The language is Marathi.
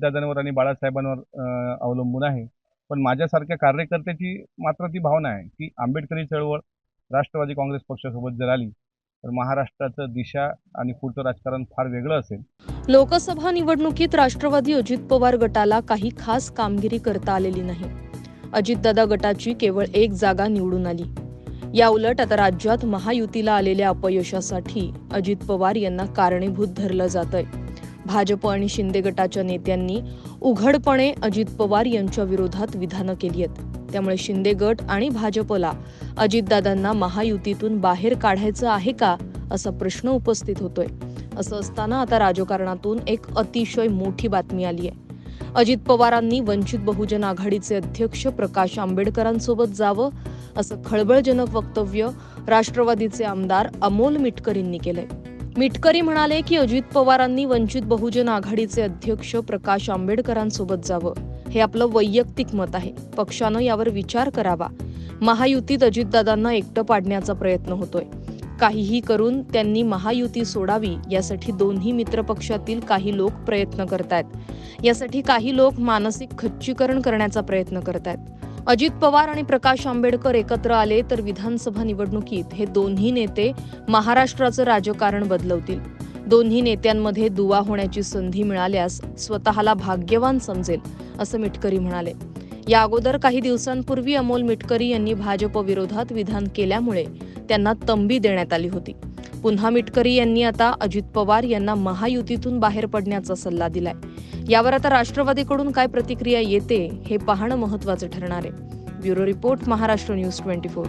दादांवर आणि बाळासाहेबांवर अवलंबून आहे. पण माझ्यासारख्या कार्यकर्त्याची मात्र ती भावना आहे की आंबेडकरी चळवळ राष्ट्रवादी काँग्रेस पक्षासोबत जर आली तर महाराष्ट्राचं दिशा आणि पुढचं राजकारण फार वेगळं असेल. लोकसभा निवडणुकीत राष्ट्रवादी अजित पवार गटाला काही खास कामगिरी करता आलेली नाही. अजितदादा गटाची केवळ एक जागा निवडून आली. या उलट आता राज्यात महायुतीला आलेल्या अपयशासाठी अजित पवार यांना कारणीभूत धरलं जात भाजप आणि शिंदे गटाच्या नेत्यांनी उघडपणे अजित पवार यांच्या विरोधात विधानं केली आहेत. त्यामुळे शिंदे गट आणि भाजपला अजितदादांना महायुतीतून बाहेर काढायचं आहे का असा प्रश्न उपस्थित होतोय. असं असताना आता राजकारणातून एक अतिशय मोठी बातमी आली आहे अजित पवारांनी वंचित बहुजन आघाडीचे अध्यक्ष प्रकाश आंबेडकरांसोबत जावं असं खळबळजनक वक्तव्य राष्ट्रवादीचे आमदार अमोल मिटकरींनी केलंय. मिटकरी म्हणाले की अजित पवारांनी वंचित बहुजन आघाडीचे अध्यक्ष प्रकाश आंबेडकरांसोबत जावं. हे आपलं वैयक्तिक मत आहे. पक्षानं यावर विचार करावा. महायुतीत अजितदादांना एकटं पाडण्याचा प्रयत्न होतोय. काहीही करून त्यांनी महायुती सोडावी यासाठी दोन्ही मित्रपक्षातील काही लोक प्रयत्न करतायत. यासाठी काही लोक मानसिक खच्चीकरण करण्याचा प्रयत्न करतायत. अजित पवार आणि प्रकाश आंबेडकर एकत्र आले तर विधानसभा निवडणुकीत हे दोन्ही नेते महाराष्ट्राचं राजकारण बदलवतील. दोन्ही नेत्यांमध्ये दुवा होण्याची संधी मिळाल्यास स्वतःला भाग्यवान समजेल असं मिटकरी म्हणाले. या अगोदर काही दिवसांपूर्वी अमोल मिटकरी यांनी भाजप विरोधात विधान केल्यामुळे त्यांना तंबी देण्यात आली होती. पुन्हा मिटकरी यांनी आता अजित पवार यांना महायुतीतून बाहेर पडण्याचा सल्ला दिलाय. यावर आता राष्ट्रवादीकडून काय प्रतिक्रिया येते हे पाहणं महत्वाचं ठरणार आहे. Bureau report Maharashtra news twenty four.